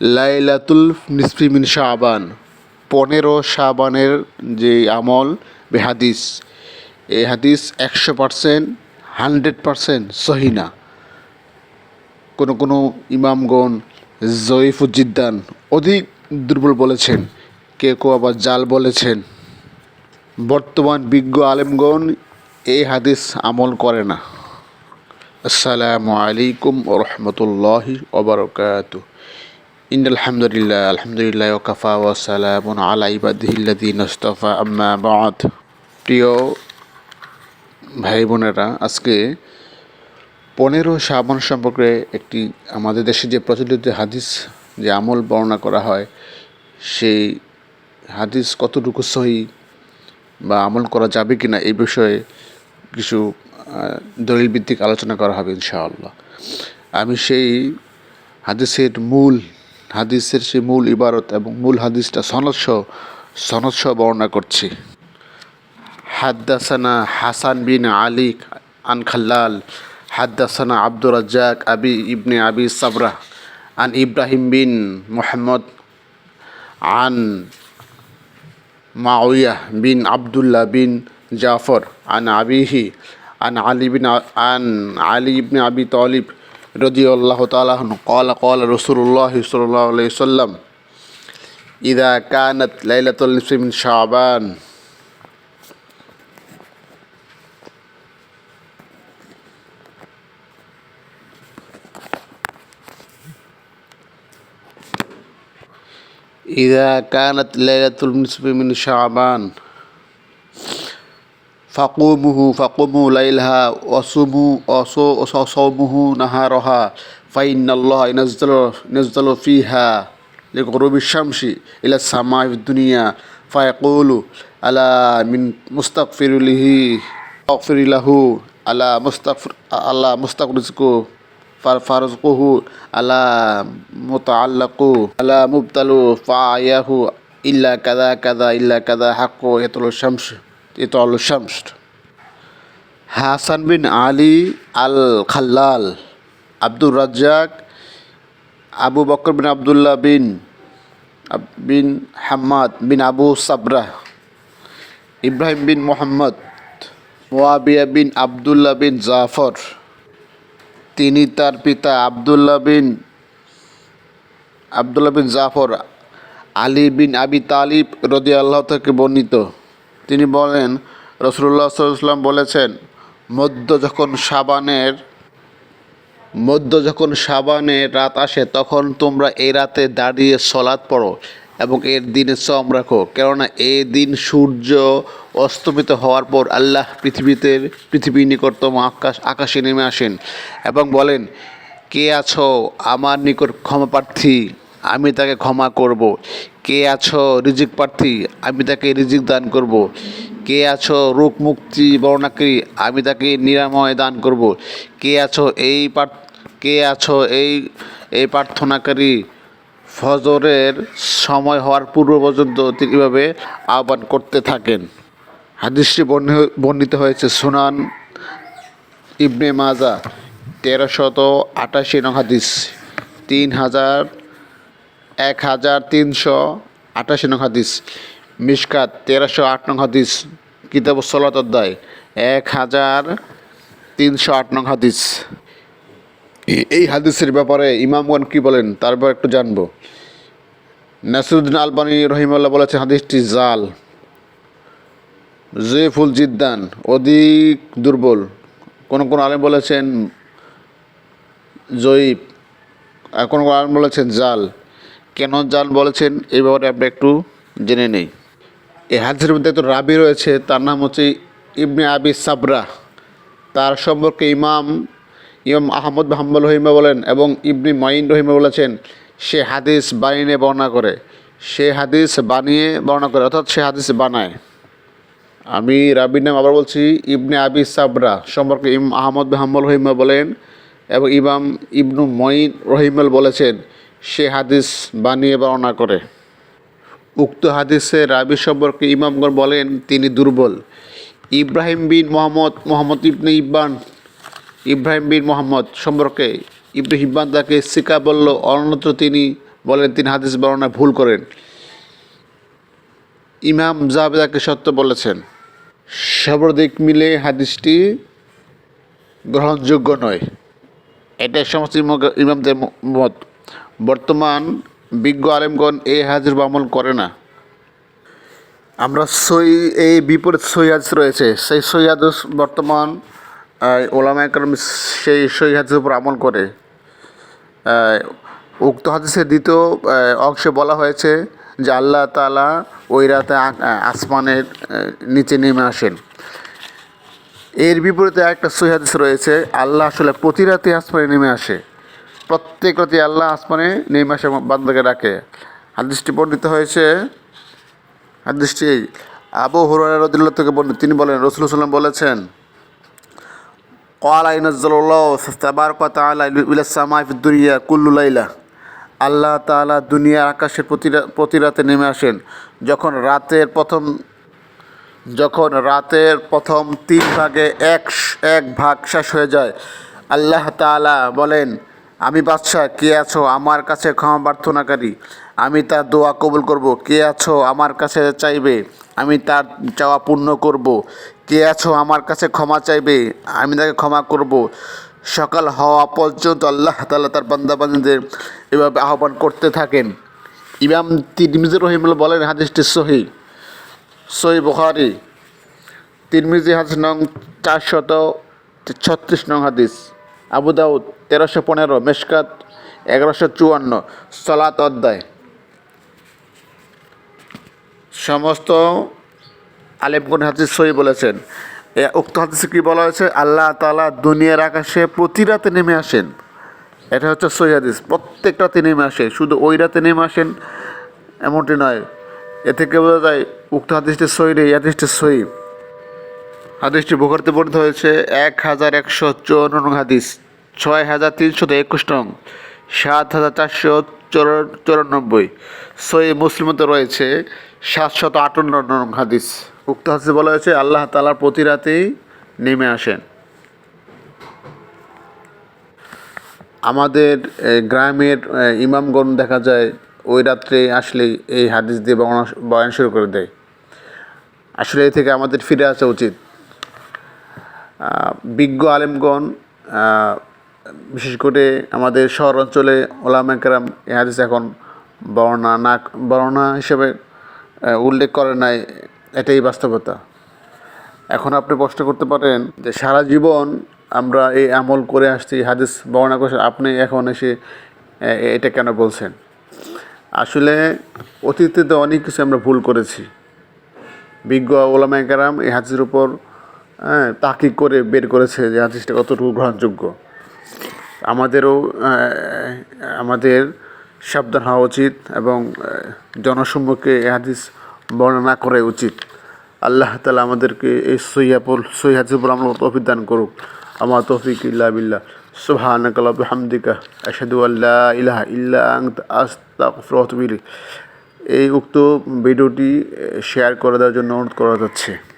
লাইলাতুল নিসফিমিন শাবান, পনেরো শাবানের যে আমল বে হাদিস, এই হাদিস একশো পারসেন্ট, হান্ড্রেড পারসেন্ট সহিনা কোনো কোনো ইমামগণ জয়ীফুজ্জিদ্দান অধিক দুর্বল বলেছেন, কেউ কেউ আবার জাল বলেছেন। বর্তমান বিজ্ঞ আলেমগণ এই হাদিস আমল করে না। আসসালামু আলাইকুম রহমতুল্লাহি ওবরকাত ইন আলহামদুলিল্লাহ আলহামদুলিল্লাহ ওকাফা ওয়াসালামুন আলা ইবাদিহিল্লাদিন নস্তফা আম্মা বাদ প্রিয় ভাই বোনেরা আজকে পনেরো শ্রাবণ সম্পর্কে একটি আমাদের দেশে যে প্রচলিত হাদিস যে আমল বর্ণনা করা হয় সেই হাদিস কতটুকু সহি বা আমল করা যাবে কি না এই বিষয়ে কিছু আহ, দলিল ভিত্তিক আলোচনা করা হবে ইনশাআল্লাহ। আমি সেই হাদিসের মূল হাদিসের সে মূল ইবারত এবং মূল হাদিসটা সনৎস সনৎস বর্ণনা করছি। হাদ্দাসানা হাসান বিন আলী আন খাল্লাল, হাদ্দাসানা আব্দুর রাজ্জাক আবি ইবনে আবি সাবরাহ, আন ইব্রাহিম বিন মোহাম্মদ, আন মাউয়া বিন আবদুল্লাহ বিন জাফর, আন আবিহি, আন আলী বিন আন আলী ইবনে আবি তলিফ رضي الله تعالى عنه. قال قال رسول الله صلى الله عليه وسلم إذا كانت ليلة النصف من شعبان إذا كانت ليلة النصف من شعبان ফাকুমুহু ফাকুমু লাইলহা অসুমু অসো অসমুহু নাহারহা ফাইনাল্লাহ নজদল নজদল ফিহা লিগরুবি শামসি ইলা সামা দুনিয়া ফায়াকুলু আলা মিন মুস্তাকফিরুলিহি ফিরিলাহু আলা মুস্তাকফির আলা মুস্তাকরিজকু ফারফারজকুহু আলা মুতাআল্লাকু আলা মুবতালু ফায়াহু ইল্লা কাদা কাদা ইল্লা কাদা হাক্কু ইয়াতুল শামসু ইতল শামস। হাসান বিন আলী আল খাল্লাল আব্দুর রাজ্জাক, আবু বকর বিন আবদুল্লাহ বিন বিন হাম্মাদ বিন আবু সাবরাহ, ইব্রাহিম বিন মোহাম্মদ, মোয়াবিয়া বিন আবদুল্লাহ বিন জাফর, তিনি তার পিতা আবদুল্লাহ বিন আবদুল্লাহ বিন জাফর, আলী বিন আবি তালিব রদি আল্লাহ থেকে বর্ণিত। তিনি বলেন রসুল্লাহ সাল্লাম বলেছেন, মধ্য যখন সাবানের মধ্য যখন সাবানের রাত আসে, তখন তোমরা এই রাতে দাঁড়িয়ে সলাৎ পড়ো এবং এর দিনে সম রাখো। কেননা এই দিন সূর্য অস্তমিত হওয়ার পর আল্লাহ পৃথিবীতে, পৃথিবীর নিকটতম আকাশ, আকাশে নেমে আসেন এবং বলেন, কে আছো? আমার নিকট ক্ষমা প্রার্থী। আমি তাকে ক্ষমা করব। কে আছো রিজিক প্রার্থী? আমি তাকে রিজিক দান করব। কে আছো রোগ মুক্তি বর্ণাকারী আমি তাকে নিরাময় দান করব। কে আছো এই কে আছো এই এই প্রার্থনাকারী? ফজরের সময় হওয়ার পূর্ব পর্যন্ত তিনি এভাবে আহ্বান করতে থাকেন। হাদিসটি বর্ণি- বর্ণিত হয়েছে সুনান ইবনে মাজা, তেরোশত আটাশি নং হাদিস, তিন হাজার এক হাজার তিনশো আটাশি নং হাদিস মিসকাত তেরোশো আট নং হাদিস, কিতাব সলাত অধ্যায়, এক হাজার তিনশো আট নং হাদিস। এই হাদিসের ব্যাপারে ইমামগণ কি বলেন? তারপর একটু জানব। নাসিরুদ্দিন আলবানী রহিমাল্লাহ বলেছেন, হাদিসটি জাল। জেফুল জিদ্দান, অধিক দুর্বল। কোন কোন আলেম বলেছেন, জয়ীব। আর কোনো কোনো আলেম বলেছেন, জাল। কেন জাল বলেছেন, এই ব্যাপারে আমরা একটু জেনে নেই। এই হাদিসের মধ্যে তো রাবি রয়েছে, তার নাম হচ্ছে ইবনে আবি সাবরা। তার সম্পর্কে ইমাম ইমাম আহমদ হাম্বল রহিমা বলেন এবং ইবনি মাইন রহিমা বলেছেন, সে হাদিস বানিয়ে বর্ণনা করে। সে হাদিস বানিয়ে বর্ণনা করে, অর্থাৎ সে হাদিস বানায়। আমি রাবির নাম আবার বলছি, ইবনে আবি সাবরা। সম্পর্কে ইম আহমদ হাম্বল রহিমা বলেন এবং ইমাম ইবনু মঈন রহিমাল বলেছেন। সে হাদিস বানিয়ে বর্ণনা করে। উক্ত হাদিসের রাবি সম্পর্কে ইমামগণ বলেন, তিনি দুর্বল। ইব্রাহিম বিন মোহাম্মদ মোহাম্মদ ইবনে ইব্বান। ইব্রাহিম বিন মোহাম্মদ সম্পর্কে ইবনে ইব্বান তাকে সিকা বলল, অন্যত্র তিনি বলেন, তিনি হাদিস বর্ণনা ভুল করেন। ইমাম জাবেদাকে সত্য বলেছেন সর্বদিক মিলে হাদিসটি গ্রহণযোগ্য নয়। এটাই সমস্ত ইমামদের মত। বর্তমান বিজ্ঞ আলেমগণ এই হাজির আমল করে না। আমরা সই, এই বিপরীত হাদিস রয়েছে। সেই হাদিস বর্তমান ওলামা একরাম সেই হাদিসের উপর আমল করে। উক্ত হাদিসের দ্বিতীয় অংশে বলা হয়েছে যে আল্লাহ তালা ওই রাতে আসমানের নিচে নেমে আসেন। এর বিপরীতে একটা সহি হাদিস রয়েছে, আল্লাহ আসলে প্রতি রাতে আসমানে নেমে আসে। প্রত্যেক রাতে আল্লাহ আসমানে নেমে আসে বান্দাকে ডাকে হাদিসটি বর্ণিত হয়েছে হাদিসটি আবু হরুল্লাহ থেকে বর্ণিত তিনি বলেন রসুল সাল্লাম বলেছেন قال ينزل الله تبارك وتعالى إلى السماء في الدنيا كل ليلة আল্লাহ তাআলা দুনিয়ার আকাশের প্রতি রা- প্রতি রাতে নেমে আসেন যখন রাতের প্রথম যখন রাতের প্রথম তিন ভাগে এক এক ভাগ শেষ হয়ে যায় আল্লাহ তাআলা বলেন আমি বাদশাহ, কে আছো আমার কাছে ক্ষমা প্রার্থনাকারী? আমি তার দোয়া কবুল করব। কে আছো আমার কাছে চাইবে? আমি তার চাওয়া পূর্ণ করব। কে আছো আমার কাছে ক্ষমা চাইবে? আমি তাকে ক্ষমা করব। সকাল হওয়া পর্যন্ত আল্লাহ তাআলা তার বান্দাবান্দিদের এভাবে আহ্বান করতে থাকেন। ইমাম তিরমিজুর রহিমুল্লাহ বলেন, হাদিসটি সহি। সই বুখারি। তিরমিজি হাদিস নং চারশত ছত্রিশ নং হাদিস। আবু দাউদ তেরোশো পনেরো, মেশকাত এগারোশো চুয়ান্ন, সলাত অধ্যায়। সমস্ত আলেমগুন হাদিস সই বলেছেন। উক্ত হাদিসে কি বলা হয়েছে? আল্লাহ তালা দুনিয়ার আকাশে প্রতি রাতে নেমে আসেন। এটা হচ্ছে সই হাদিস। প্রত্যেক রাতে নেমে আসে। শুধু ওই রাতে নেমে আসেন এমনটি নয়। এ থেকে বোঝা যায় উক্ত হাদিসটি সই নেই হাদিসটি সই হাদিসটি বুখারিতে বর্ণিত হয়েছে, এক হাজার একশো চুয়ান্ন হাদিস, ছয় হাজার তিনশত একুশ নং, সাত হাজার চারশো চৌরা- চৌরানব্বই সই মুসলিমতে রয়েছে সাতশত আটান্ন নং হাদিস। উক্ত হাদিসে বলা হয়েছে, আল্লাহ তালার প্রতি রাতেই নেমে আসেন। আমাদের গ্রামের ইমামগণ দেখা যায়, ওই রাত্রে আসলেই এই হাদিস দিয়ে বয়ান শুরু করে দেয়। আসলে এ থেকে আমাদের ফিরে আসা উচিত। বিজ্ঞ আলেমগণ বিশেষ করে আমাদের শহর অঞ্চলে ওলামাকেরাম এ হাদিস এখন বর্ণনা না, বর্ণনা হিসেবে উল্লেখ করে নাই, এটাই বাস্তবতা। এখন আপনি প্রশ্ন করতে পারেন যে সারা জীবন আমরা এই আমল করে আসছি হাদিস বর্ণনা করছি আপনি এখন এসে এটা কেন বলছেন? আসলে অতীতে তো অনেক কিছু আমরা ভুল করেছি। বিজ্ঞ ওলামায় কারাম এই হাদিসের উপর হ্যাঁ তাকিক করে বের করেছে যে হাদিসটা কতটুকু গ্রহণযোগ্য? আমাদেরও আমাদের সাবধান হওয়া উচিত এবং জনসম্মুখে হাদিস বর্ণনা করা উচিত। আল্লাহ তালা আমাদেরকে এই সৈয়াপুর উপর আমরা তৌফিক দান করুক। আমার তৌফিক ইল্লা বিল্লাহ। সুবহানাক আল্লাহ বিহামদিকা। আশহাদু আল্লা ইলাহা ইল্লা আনতা। এই উক্ত ভিডিওটি শেয়ার করে দেওয়ার জন্য অনুরোধ করা যাচ্ছে।